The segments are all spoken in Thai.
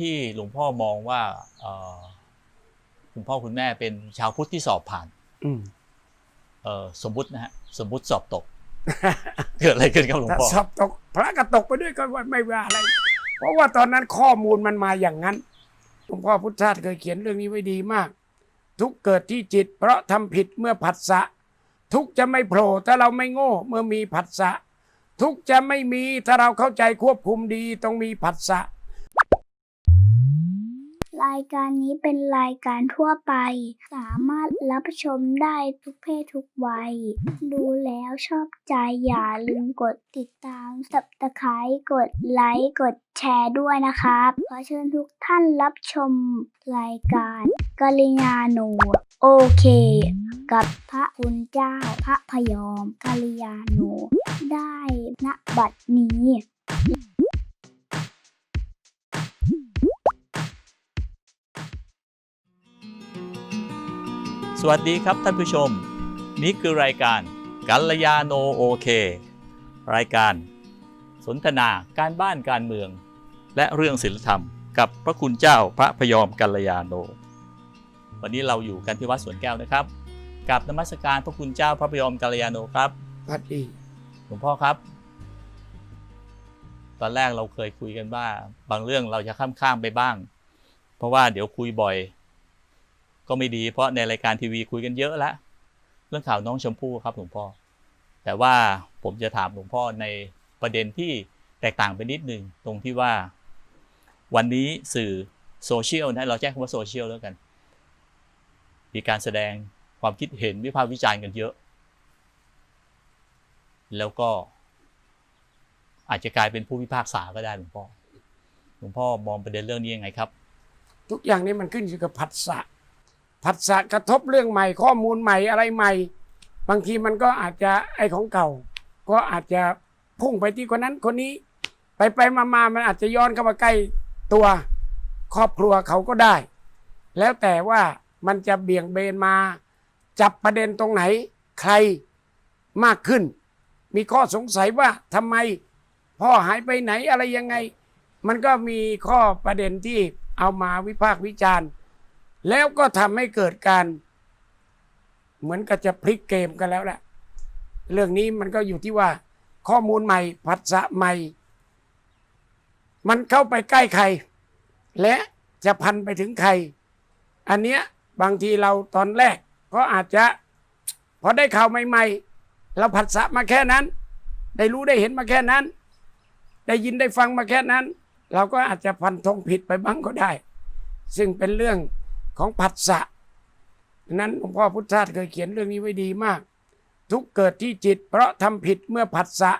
ที่หลวงพ่อมองว่าเอ่อคุณพ่อคุณแม่เป็นชาวพุทธที่สอบผ่านอืมเอ่อสมมุตินะฮะสมมุติสอบตก เกิดอะไรขึ้นครับหลวงถ้าพ่อสอบตก พระก็ตกไปด้วยก็ไม่ว่าอะไร เพราะว่าตอนนั้นข้อมูลมันมาอย่างนั้นหลวงพ่อพุทธทาสเคยเขียนเรื่องนี้ไว้ดีมาก ทุกข์เกิดที่จิต เพราะทำผิดเมื่อผัสสะทุกข์จะไม่โผล่ถ้าเราไม่โง่เมื่อมีผัสสะทุกข์จะไม่มีถ้าเราเข้าใจควบคุมดีต้องมีผัสสะ รายการนี้เป็นรายการทั่วไป สามารถรับชมได้ทุกเพศทุกวัย ดูแล้วชอบใจอย่าลืมกดติดตามสับตะไคร้กดไลค์กดแชร์ด้วยนะครับ ขอเชิญทุกท่านรับชมรายการกาลิยาโนโอเค กับพระคุณเจ้าพระพยอมกาลิยาโนได้ณบัดนี้ สวัสดีครับท่านผู้ชม นี่คือรายการกัลยาโนโอเค รายการ สนทนาการบ้านการเมือง และเรื่องศีลธรรม กับพระคุณเจ้าพระพยอมกัลยาโน วันนี้เราอยู่กันที่วัดสวนแก้วนะครับกับนมัสการพระคุณเจ้าพระพยอมกัลยาโนครับพัดดีหลวงพ่อครับ ตอนแรกเราเคยคุยกันว่า บางเรื่องเราจะข้ามข้ามๆไปบ้าง เพราะว่าเดี๋ยวคุยบ่อย ก็ไม่ดีเพราะในรายการทีวีคุยกันเยอะแล้วเรื่องข่าวน้องชมพู่ครับหลวงพ่อ แต่ว่าผมจะถามหลวงพ่อในประเด็นที่แตกต่างไปนิดหนึ่งตรงที่ว่า วันนี้สื่อโซเชียลนะเราแจ้งคำว่าโซเชียลแล้วกัน มีการแสดงความคิดเห็นวิพากษ์วิจารณ์กันเยอะ แล้วก็ อาจจะกลายเป็นผู้พิพากษาก็ได้หลวงพ่อหลวงพ่อมองประเด็นเรื่องนี้ยังไงครับ ทุกอย่างนี้มันขึ้นอยู่กับผัสสะ ผัสสะกระทบเรื่องใหม่ ข้อมูลใหม่อะไรใหม่ บางทีมันก็อาจจะไอของเก่า ก็อาจจะพุ่งไปที่คนนั้นคนนี้ ไปไปมามามันอาจจะย้อนเข้ามาใกล้ตัวครอบครัวเขาก็ได้ แล้วแต่ว่ามันจะเบี่ยงเบนมา จับประเด็นตรงไหน ใครมากขึ้น มีข้อสงสัยว่าทำไมพ่อหายไปไหนอะไรยังไง มันก็มีข้อประเด็นที่เอามาวิพากษ์วิจารณ์ แล้วก็ทำให้เกิดการ เหมือนกับจะพลิกเกมกันแล้วแหละเรื่องนี้มันก็อยู่ที่ว่า ข้อมูลใหม่ผัสสะใหม่ มันเข้าไปใกล้ใคร และจะพันไปถึงใคร อันเนี้ยบางทีเราตอนแรก ก็อาจจะพอได้ข่าวใหม่ๆ เราผัสสะมาแค่นั้น ได้รู้ได้เห็นมาแค่นั้น ได้ยินได้ฟังมาแค่นั้น เราก็อาจจะพันธงผิดไปบ้างก็ได้ ซึ่งเป็นเรื่อง ของผัสสะนั้นหลวงพ่อพุทธทาสเคยเขียนเรื่องนี้ไว้ดีมาก ทุกเกิดที่จิต เพราะทำผิดเมื่อผัสสะ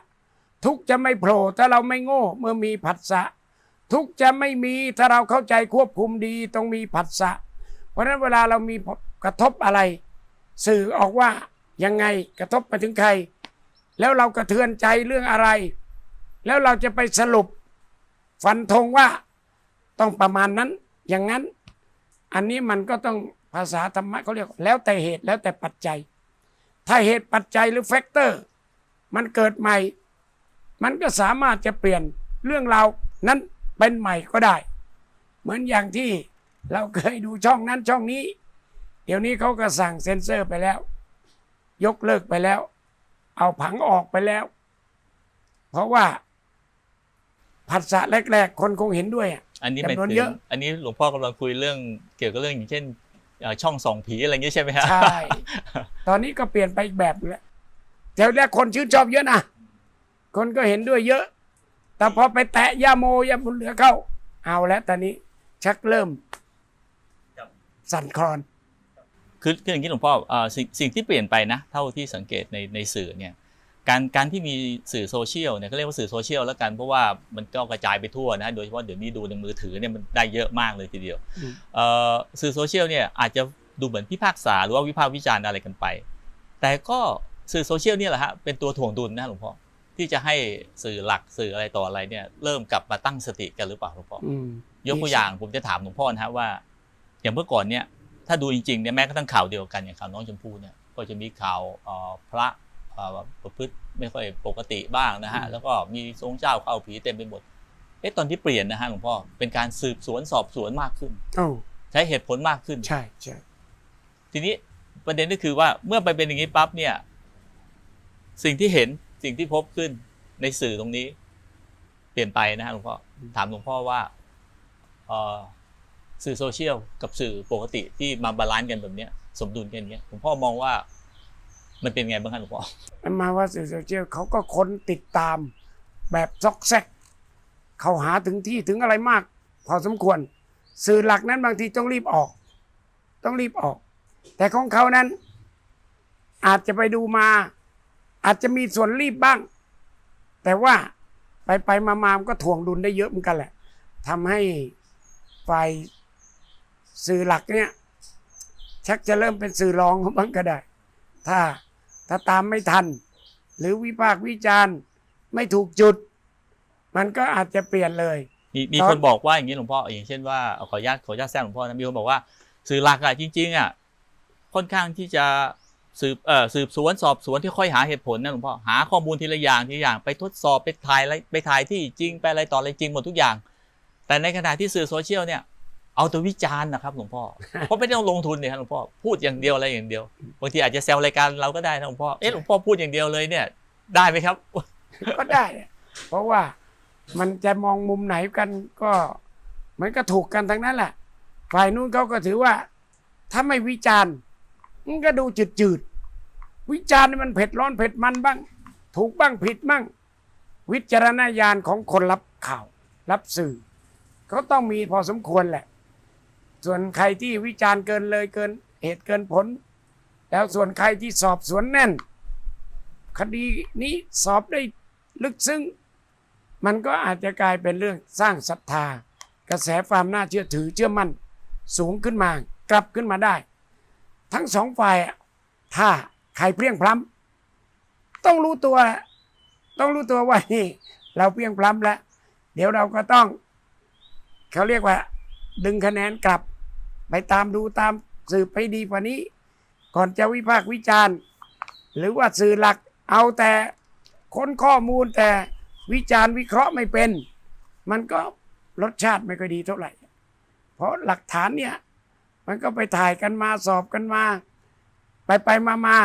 ทุกจะไม่โผล่ถ้าเราไม่โง่เมื่อมีผัสสะทุกจะไม่มีถ้าเราเข้าใจควบคุมดีต้องมีผัสสะเพราะฉะนั้นเวลาเรามีกระทบอะไร สื่อออกว่ายังไงกระทบไปถึงใคร แล้วเรากระเทือนใจเรื่องอะไร แล้วเราจะไปสรุป ฟันธงว่าต้องประมาณนั้นอย่างนั้น อันนี้มันก็ต้องภาษาธรรมะเขาเรียก แล้วแต่เหตุแล้วแต่ปัจจัย ถ้าเหตุปัจจัยหรือแฟกเตอร์ มันเกิดใหม่ มันก็สามารถจะเปลี่ยนเรื่องราวนั้นเป็นใหม่ก็ได้ เหมือนอย่างที่เราเคยดูช่องนั้นช่องนี้ เดี๋ยวนี้เขาก็สั่งเซ็นเซอร์ไปแล้ว ยกเลิกไปแล้ว เอาผังออกไปแล้ว เพราะว่าผัสสะแรก ๆ คนคงเห็นด้วยอะ อันนี้หมายจำนวนถึเยงอะอันนี้หลวงพ่อกำลังคุยเรื่องเกี่ยวกับเรื่องอย่างเช่นเอ่อช่องส่องผีอะไรอย่างนี้ใช่ไหมฮะใช่ตอนนี้ก็เปลี่ยนไปอีกแบบนึงแล้วแถวแรกคนชื่นชอบเยอะนะคนก็เห็นด้วยเยอะ แต่พอไปแตะยาโมยาบุญเหลือเข้า เอาแล้วตอนนี้ชักเริ่มครับสั่นคลอนคือคืออย่างนี้หลวงพ่อเอ่อสิ่งสิ่งที่เปลี่ยนไปนะ เท่าที่สังเกตในในสื่อเนี่ย การการที่มีสื่อโซเชียลเนี่ยเขาเรียกว่าสื่อโซเชียลแล้วกันเพราะว่ามันก็กระจายไปทั่วนะ โดยเฉพาะเดี๋ยวนี้ดูในมือถือเนี่ยมันได้เยอะมากเลยทีเดียวอืมเอ่อสื่อโซเชียลเนี่ยอาจจะดูเหมือนพิพากษาหรือว่าวิพากษ์วิจารณ์อะไรกันไป แต่ก็สื่อโซเชียลเนี่ยแหละฮะเป็นตัวถ่วงดุลนะหลวงพ่อที่จะให้สื่อหลักสื่ออะไรต่ออะไรเนี่ยเริ่มกลับมาตั้งสติกันหรือเปล่าหลวงพ่ออืมยกตัวอย่างผมจะถามหลวงพ่อนะฮะว่า อย่างเมื่อก่อนเนี่ยถ้าดูจริงๆเนี่ยแม้กระทั่งข่าวเดียวกันอย่างข่าวน้องชมพู่เนี่ยก็จะมีข่าวเอ่อพระเอ่อ ประพฤติไม่ค่อยปกติบ้างนะฮะแล้วก็มีทรงเจ้าเข้าผีเต็มไปหมดเอ๊ะตอนที่เปลี่ยนนะฮะหลวงพ่อเป็นการสืบสวนสอบสวนมากขึ้นเอ้าใช้เหตุผลมากขึ้นใช่ใช่ทีนี้ประเด็นก็คือว่าเมื่อไปเป็นอย่างนี้ปั๊บเนี่ย สิ่งที่เห็นสิ่งที่พบขึ้นในสื่อตรงนี้ เปลี่ยนไปนะฮะหลวงพ่อถามหลวงพ่อว่าเอ่อสื่อโซเชียลกับสื่อปกติที่มาบาลานซ์กันแบบเนี้ยสมดุลกันอย่างเงี้ยหลวงพ่อมองว่า มันเป็นไงบ้างครับหลวงพ่อมาว่าสื่อโซเชียลเขาก็ค้นติดตามแบบซอกแซกเขาหาถึงที่ถึงอะไรมาก พอสมควร สื่อหลักนั้นบางทีต้องรีบออก ต้องรีบออก แต่ของเขานั้น อาจจะไปดูมา อาจจะมีส่วนรีบบ้าง แต่ว่าไปไปมามามก็ถ่วงดุลได้เยอะเหมือนกันแหละทำให้ฝ่ายสื่อหลักเนี่ยชักจะเริ่มเป็นสื่อรองบ้างก็ได้ ถ้า ถ้าตามไม่ทัน หรือวิพากษ์วิจารณ์ไม่ถูกจุด มันก็อาจจะเปลี่ยนเลย มีมีตอนคนบอกว่าอย่างนี้หลวงพ่ออย่างเช่นว่าขออนุญาตขออนุญาตแทรกหลวงพ่อนะมีคนบอกว่าสื่อหลักอะจริงๆอะค่อนข้างที่จะสืบเอ่อสืบสวนสอบสวนที่ค่อยหาเหตุผลนะหลวงพ่อหาข้อมูลทีละอย่างทีละอย่างไปทดสอบไปถ่ายอะไรไปถ่ายที่จริงไปอะไรต่ออะไรจริงหมดทุกอย่าง แต่ในขณะที่สื่อโซเชียลเนี่ย เอาต่วิจารณ์นะครับหลวงพ่อ เพราะไม่ต้องลงทุนเนี่ยครับหลวงพ่อพูดอย่างเดียวอะไรอย่างเดียวบางทีอาจจะแซวรายการเราก็ได้นะหลวงพ่อเอ๊ะหลวงพ่อพูดอย่างเดียวเลยเนี่ย ได้ไหมครับ ก็ได้ เพราะว่ามันจะมองมุมไหนกันก็มันก็ถูกกันทั้งนั้นแหละ ฝ่ายนู้นเขาก็ถือว่า ถ้าไม่วิจารณ์มันก็ดูจืดจืดวิจารณ์นี่มันเผ็ดร้อนเผ็ดมันบ้าง ถูกบ้างผิดบ้าง วิจารณญาณของคนรับข่าว รับสื่อเขาต้องมีพอสมควรแหละ ส่วนใครที่วิจารณ์เกินเลยเกินเหตุเกินผล แล้วส่วนใครที่สอบสวนแน่น คดีนี้สอบได้ลึกซึ้งมันก็อาจจะกลายเป็นเรื่องสร้างศรัทธา กระแสความน่าเชื่อถือเชื่อมั่นสูงขึ้นมากลับขึ้นมาได้ ทั้งสองฝ่ายถ้าใครเพียงพล้ำต้องรู้ตัว ต้องรู้ตัวว่านี่เราเพียงพล้ำแล้ว เดี๋ยวเราก็ต้อง เขาเรียกว่า ดึงคะแนนกลับ ไปตามดูตามสืบไปดีกว่านี้ ก่อนจะวิพากษ์วิจารณ์ หรือว่าสื่อหลักเอาแต่ค้นข้อมูลแต่วิจารณ์วิเคราะห์ไม่เป็น มันก็รสชาติไม่ค่อยดีเท่าไหร่ เพราะหลักฐานเนี่ยมันก็ไปถ่ายกันมาสอบกันมา ไปไปมามา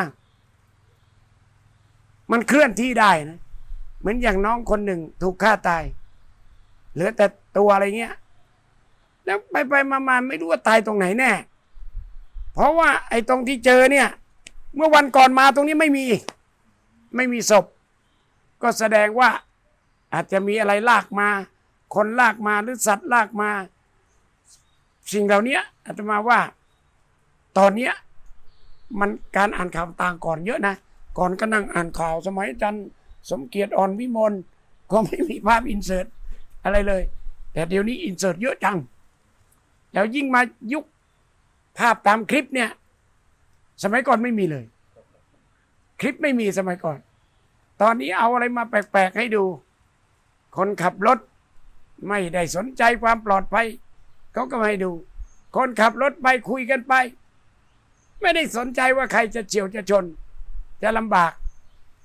มันเคลื่อนที่ได้นะ เหมือนอย่างน้องคนหนึ่งถูกฆ่าตาย เหลือแต่ตัวอะไรเงี้ย แล้วไปไปมามาไม่รู้ว่าตายตรงไหนแน่ เพราะว่าไอ้ตรงที่เจอเนี่ย เมื่อวันก่อนมาตรงนี้ไม่มี ไม่มีศพ ก็แสดงว่าอาจจะมีอะไรลากมา คนลากมาหรือสัตว์ลากมา สิ่งเหล่านี้อาตมาว่า ตอนเนี้ยมันการอ่านข่าวต่างก่อนเยอะนะ ก่อนก็นั่งอ่านข่าวสมัยจันสมเกียรติอ่อนวิมลก็ไม่มีภาพอินเสิร์ตอะไรเลย แต่เดี๋ยวนี้อินเสิร์ตเยอะจัง แล้วยิ่งมายุคภาพตามคลิปเนี่ย สมัยก่อนไม่มีเลย คลิปไม่มีสมัยก่อน ตอนนี้เอาอะไรมาแปลกๆให้ดู คนขับรถไม่ได้สนใจความปลอดภัยเขาก็ไม่ให้ดู คนขับรถไปคุยกันไป ไม่ได้สนใจว่าใครจะเฉียวจะชน จะลำบาก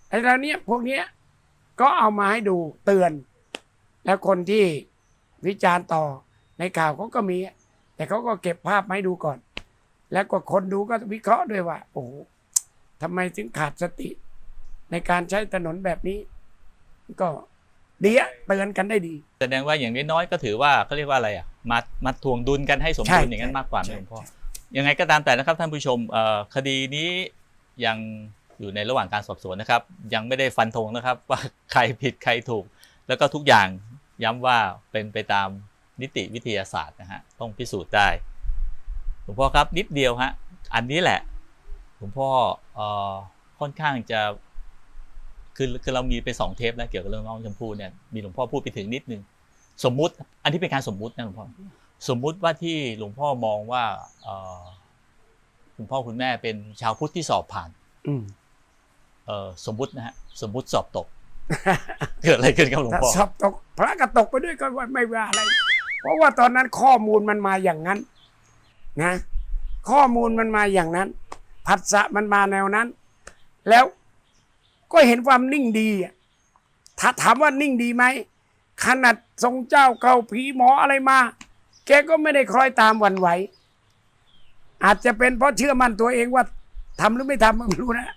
ไอ้เหล่านี้ยพวกเนี้ยก็เอามาให้ดูเตือน แล้วคนที่วิจารณ์ต่อในข่าวเขาก็มี แต่เขาก็เก็บภาพมาให้ดูก่อน แล้วก็คนดูก็วิเคราะห์ด้วยว่า โอ้โหทำไมถึงขาดสติ ในการใช้ถนนแบบนี้ ก็ดีอะเตือนกันได้ดี แสดงว่าอย่างน้อยๆก็ถือว่าเขาเรียกว่าอะไรอะมามาทวงดุลกันให้สมใช่ดุลอย่างนั้นใช่มากกว่าไหมใช่หลวงพ่อยังไงก็ตามแต่นะครับท่านผู้ชมเอ่อคดีนี้ยังอยู่ในระหว่างการสอบสวนนะครับ ยังไม่ได้ฟันธงนะครับว่าใครผิดใครถูก แล้วก็ทุกอย่างย้ำว่าเป็นไปตาม นิติวิทยาศาสตร์นะฮะต้องพิสูจน์ได้หลวงพ่อครับนิดเดียวฮะอันนี้แหละหลวงพ่อเอ่อค่อนข้างจะคือคือเรามีไปสองเทปแล้วเกี่ยวกับเรื่องน้องชมพู่เนี่ยมีหลวงพ่อพูดไปถึงนิดนึงสมมุติ อันที่เป็นการสมมุตินะหลวงพ่อสมมุติว่าที่หลวงพ่อมองว่าเอ่อคุณพ่อคุณแม่เป็นชาวพุทธที่สอบผ่านอืมเอ่อสมมุตินะฮะสมมุติสอบตก เกิดอะไรขึ้นครับหลวงถ้าพ่อสอบตก พระก็ตกไปด้วยก็ว่าไม่ว่าอะไร เพราะว่าตอนนั้นข้อมูลมันมาอย่างนั้นนะ ข้อมูลมันมาอย่างนั้น ผัสสะมันมาแนวนั้น แล้วก็เห็นความนิ่งดีถ้าถามว่านิ่งดีไหมขนาดทรงเจ้าเก่าผีหมออะไรมา แกก็ไม่ได้คล้อยตามวันไหว อาจจะเป็นเพราะเชื่อมั่นตัวเองว่าทำหรือไม่ทำไม่รู้นะ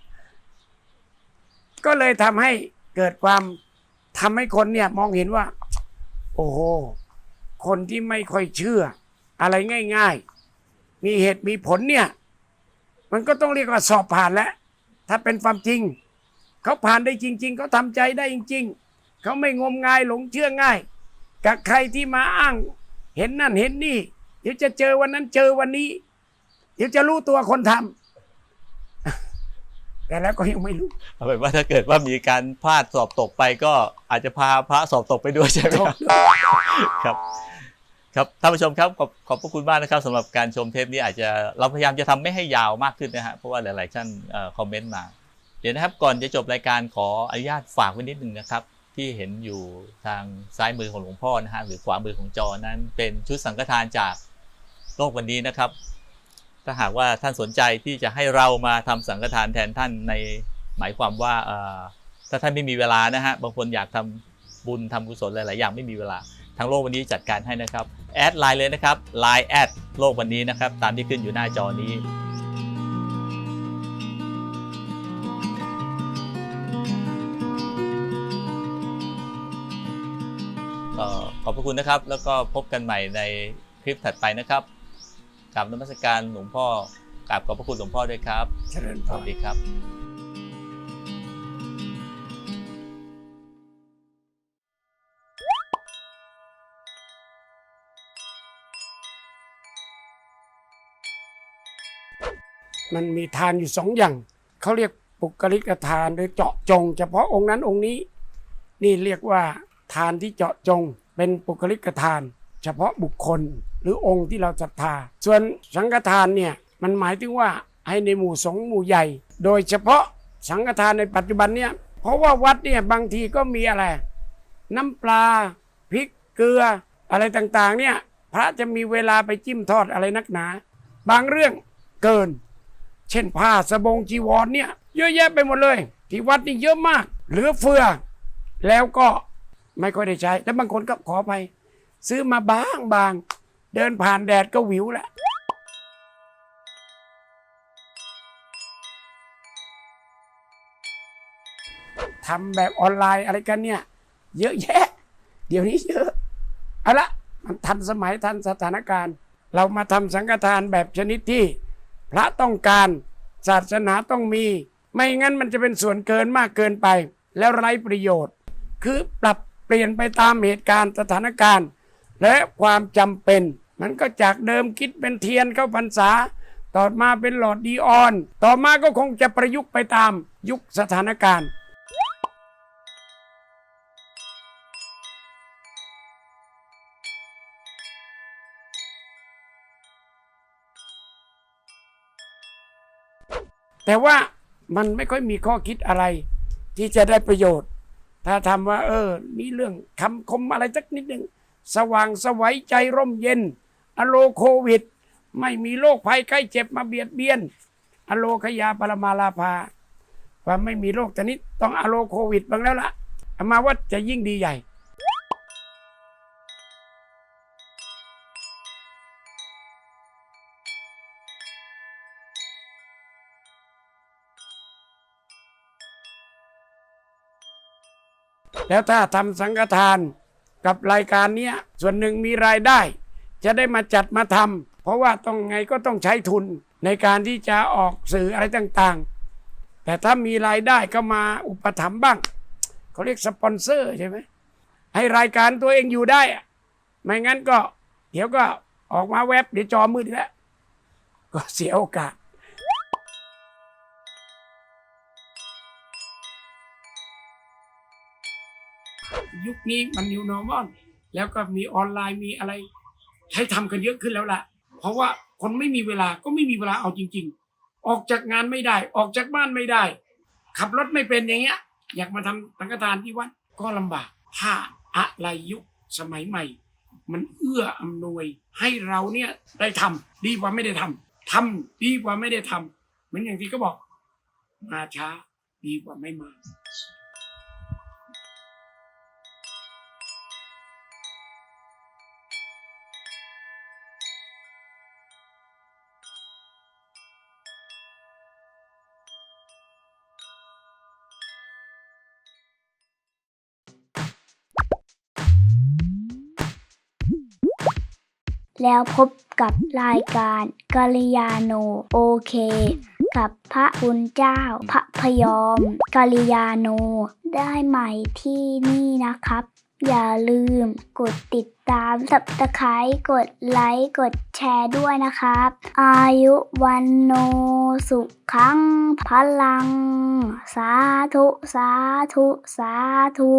ก็เลยทำให้เกิดความทำให้คนเนี่ยมองเห็นว่า โอ้โห คนที่ไม่ค่อยเชื่อ อะไรง่าย ๆ มีเหตุมีผลเนี่ย มันก็ต้องเรียกว่าสอบผ่านแล้ว ถ้าเป็นความจริง เขาผ่านได้จริง ๆ เขาทำใจได้จริง ๆ เขาไม่งมงายหลงเชื่อง่าย กับใครที่มาอ้าง เห็นนั่นเห็นนี่ เดี๋ยวจะเจอวันนั้นเจอวันนี้ เดี๋ยวจะรู้ตัวคนทำแต่แล้วก็ยังไม่รู้เอาเป็นว่าถ้าเกิดว่ามีการพลาดสอบตกไปก็อาจจะพาพระสอบตกไปด้วยใช่ไหมครับ ครับท่านผู้ชมครับขอบขอบพระคุณมากนะครับสำหรับการชมเทปนี้อาจจะเราพยายามจะทำไม่ให้ยาวมากขึ้นนะฮะเพราะว่าหลายๆท่านคอมเมนต์มา เดี๋ยวนะครับก่อนจะจบรายการขออนุญาตฝากไว้นิดหนึ่งนะครับ ที่เห็นอยู่ทางซ้ายมือของหลวงพ่อนะฮะหรือขวามือของจอนั้น เป็นชุดสังฆทานจากโลกวันนี้นะครับ ถ้าหากว่าท่านสนใจที่จะให้เรามาทำสังฆทานแทนท่านในหมายความว่าถ้าท่านไม่มีเวลานะฮะบางคนอยากทำบุญทำกุศลหลายๆอย่างไม่มีเวลาทางโลกวันนี้จัดการให้นะครับ แอดไลน์เลยนะครับ Line แอดโลกวันนี้นะครับ ตามที่ขึ้นอยู่หน้าจอนี้ก็ขอบพระคุณนะครับ แล้วก็พบกันใหม่ในคลิปถัดไปนะครับกราบนมัสการหลวงพ่อกราบขอบพระคุณหลวงพ่อด้วยครับ เจริญพสรวัสดีครับ มันมีทานอยู่สองอย่างเขาเรียกปุกลิกทานหรือเจาะจง เฉพาะองค์นั้นองค์นี้ นี่เรียกว่าทานที่เจาะจง เป็นปุกลิกทาน เฉพาะบุคคลหรือองค์ที่เราศรัทธา ส่วนสังฆทานเนี่ยมันหมายถึงว่าให้ในหมู่สงฆ์หมู่ใหญ่ โดยเฉพาะสังฆทานในปัจจุบันเนี่ยเพราะว่าวัดเนี่ยบางทีก็มีอะไร น้ำปลาพริกเกลืออะไรต่างๆเนี่ยพระจะมีเวลาไปจิ้มทอดอะไรนักหนา บางเรื่องเกิน เช่นผ้าสบงจีวรเนี่ย เยอะแยะไปหมดเลย ที่วัดนี่เยอะมาก เหลือเฟือ แล้วก็ไม่ค่อยได้ใช้ แล้วบางคนก็ขอไปซื้อมาบางบาง เดินผ่านแดดก็หวิวแล้วทำแบบออนไลน์อะไรกันเนี่ย เยอะแยะ เดี๋ยวนี้เยอะเอาละมันทันสมัยทันสถานการณ์ เรามาทำสังฆทานแบบชนิดที่ พระต้องการศาสนาต้องมี ไม่งั้นมันจะเป็นส่วนเกินมากเกินไป แล้วไร้ประโยชน์ คือปรับเปลี่ยนไปตามเหตุการณ์สถานการณ์ และความจำเป็น มันก็จากเดิมคิดเป็นเทียนเข้าพรรษา ต่อมาเป็นหลอดดีออน ต่อมาก็คงจะประยุกต์ไปตามยุคสถานการณ์ แต่ว่ามันไม่ค่อยมีข้อคิดอะไร ที่จะได้ประโยชน์ ถ้าทำว่า เออ มีเรื่องคำคมอะไรสักนิดหนึ่งสว่างสวัยใจร่มเย็น อโลโควิด ไม่มีโรคภัยไข้เจ็บมาเบียดเบียน อโลขยาปรมาลาภาความไม่มีโรคชนิดต้องอโลโควิดบ้างแล้วล่ะมาว่าจะยิ่งดีใหญ่ แล้วถ้าทำสังฆทานกับรายการเนี้ยส่วนหนึ่งมีรายได้ จะได้มาจัดมาทำเพราะว่าต้องไงก็ต้องใช้ทุนในการที่จะออกสื่ออะไรต่างๆ แต่ถ้ามีรายได้ก็มาอุปถัมภ์บ้างเขาเรียกสปอนเซอร์ใช่ไหมให้รายการตัวเองอยู่ได้อะไม่งั้นก็ เดี๋ยวก็ออกมาแวบเดี๋ยวจอมืดแล้ว ก็เสียโอกาส ยุคนี้มัน new normal แล้วก็มีออนไลน์มีอะไร ให้ทำกันเยอะขึ้นแล้วล่ะ เพราะว่าคนไม่มีเวลาก็ไม่มีเวลาเอาจริง ๆ ออกจากงานไม่ได้ ออกจากบ้านไม่ได้ ขับรถไม่เป็นอย่างเงี้ย อยากมาทำสังฆทานที่วัดก็ลำบากถ้าอะไรยุคสมัยใหม่ มันเอื้ออำนวยให้เราเนี่ยได้ทำดีกว่าไม่ได้ทำทำดีกว่าไม่ได้ทำเหมือนอย่างที่เขาบอก มาช้าดีกว่าไม่มา แล้วพบกับรายการกาลยาโนโอเค กับพระคุณเจ้า พระพยอมกาลยาโน ได้ใหม่ที่นี่นะครับ อย่าลืมกดติดตามสับตะไคร้กดไลค์กดแชร์ด้วยนะครับ อายุวันโนสุขังพลัง สาธุ สาธุ สาธุ